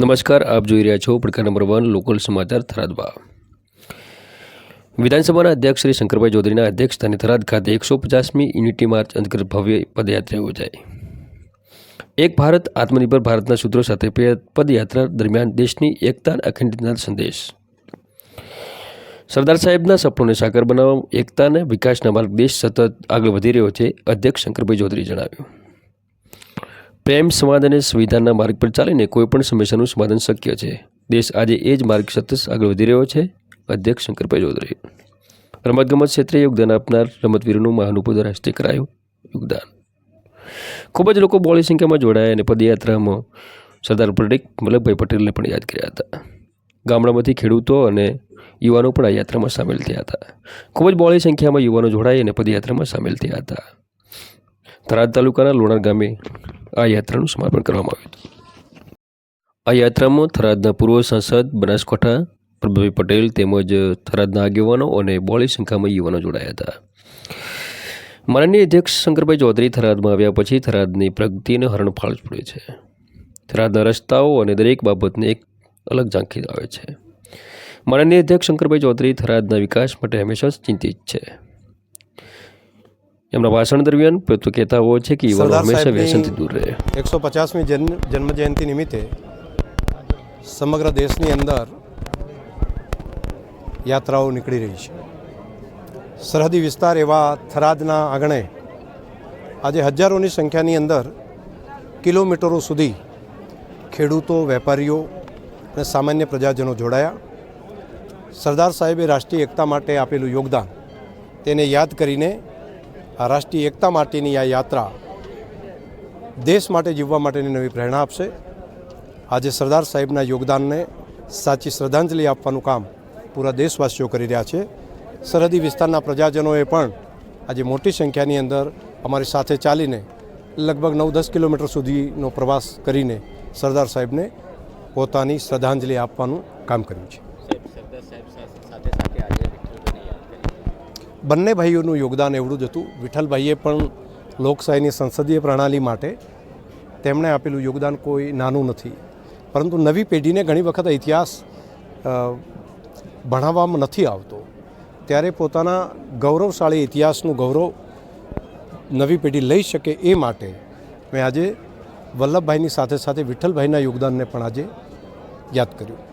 નમસ્કાર, આપ જોઈ રહ્યા છો પડકાર નંબર વન લોકલ સમાચાર થરાદવા વિધાનસભાના અધ્યક્ષ શ્રી શંકરભાઈ ચૌધરીના અધ્યક્ષસ્થાને થરાદ ખાતે એકસો પચાસમી યુનિટી માર્ચ અંતર્ગત ભવ્ય પદયાત્રા યોજાઈ. એક ભારત, આત્મનિર્ભર ભારતના સૂત્રો સાથે પદયાત્રા દરમિયાન દેશની એકતા અખંડિતના સંદેશ. સરદાર સાહેબના સપનોને સાકાર બનાવવા એકતા અને વિકાસના માર્ગ દેશ સતત આગળ વધી રહ્યો છે, અધ્યક્ષ શંકરભાઈ ચૌધરીએ જણાવ્યું. પ્રેમ સંવાદ અને સંવિધાનના માર્ગ પર ચાલીને કોઈપણ સમસ્યાનું સમાધાન શક્ય છે. દેશ આજે એ જ માર્ગ સતત આગળ વધી રહ્યો છે. અધ્યક્ષ શંકરભાઈ ચૌધરી. રમતગમત ક્ષેત્રે યોગદાન આપનાર રમતવીરોનું મહાનુભવ હસ્તે કરાયું યોગદાન. ખૂબ જ લોકો બોળી સંખ્યામાં જોડાયા અને પદયાત્રામાં સરદાર પટેલ, વલ્લભભાઈ પટેલને પણ યાદ કર્યા હતા. ગામડામાંથી ખેડૂતો અને યુવાનો પણ આ યાત્રામાં સામેલ થયા હતા. ખૂબ જ બહોળી સંખ્યામાં યુવાનો જોડાઈ અને પદયાત્રામાં સામેલ થયા હતા. થરાદ તાલુકાના લોણાર ગામે આ યાત્રાનું સમાપન કરવામાં આવ્યું હતું. આ યાત્રામાં થરાદના પૂર્વ સાંસદ બનાસકાંઠા પ્રભુભાઈ પટેલ તેમજ થરાદના આગેવાનો અને બોળી સંખ્યામાં યુવાનો જોડાયા હતા. માનનીય અધ્યક્ષ શંકરભાઈ ચૌધરી થરાદમાં આવ્યા પછી થરાદની પ્રગતિને હરણફાળ પડે છે. થરાદના રસ્તાઓ અને દરેક બાબતને એક અલગ ઝાંખી આવે છે. માનનીય અધ્યક્ષ શંકરભાઈ ચૌધરી થરાદના વિકાસ માટે હંમેશા ચિંતિત છે. એમના ભાષણ દરમિયાન તો કહેતા હોય છે કે યુવાનો હંમેશા વ્યસનથી દૂર રહે. એકસો પચાસમી જન્મ જન્મજયંતિ નિમિત્તે સમગ્ર દેશની અંદર યાત્રાઓ નીકળી રહી છે. સરહદી વિસ્તાર એવા થરાદના આંગણે આજે હજારોની સંખ્યાની અંદર કિલોમીટરો સુધી ખેડૂતો વેપારીઓ અને સામાન્ય પ્રજાજનો જોડાયા. સરદાર સાહેબે રાષ્ટ્રીય એકતા માટે આપેલું યોગદાન તેને યાદ કરીને આ રાષ્ટ્રીય એકતા માટેની આ યાત્રા દેશ માટે જીવવા માટેની નવી પ્રેરણા આપશે. આજે સરદાર સાહેબના યોગદાનને સાચી શ્રદ્ધાંજલિ આપવાનું કામ પૂરા દેશવાસીઓ કરી રહ્યા છે. સરહદી વિસ્તારના પ્રજાજનોએ પણ આજે મોટી સંખ્યાની અંદર અમારી સાથે ચાલીને લગભગ નવ દસ કિલોમીટર સુધીનો પ્રવાસ કરીને સરદાર સાહેબને પોતાની શ્રદ્ધાંજલિ આપવાનું કામ કર્યું છે. બંને ભાઈઓનું યોગદાન એવડું જ હતું. વિઠ્ઠલભાઈએ પણ લોકશાહીની સંસદીય પ્રણાલી માટે તેમણે આપેલું યોગદાન કોઈ નાનું નથી. પરંતુ નવી પેઢીને ઘણી વખત ઇતિહાસ ભણાવવામાં નથી આવતો. ત્યારે પોતાના ગૌરવશાળી ઇતિહાસનું ગૌરવ નવી પેઢી લઈ શકે એ માટે મેં આજે વલ્લભભાઈની સાથે સાથે વિઠ્ઠલભાઈના યોગદાનને પણ આજે યાદ કર્યું.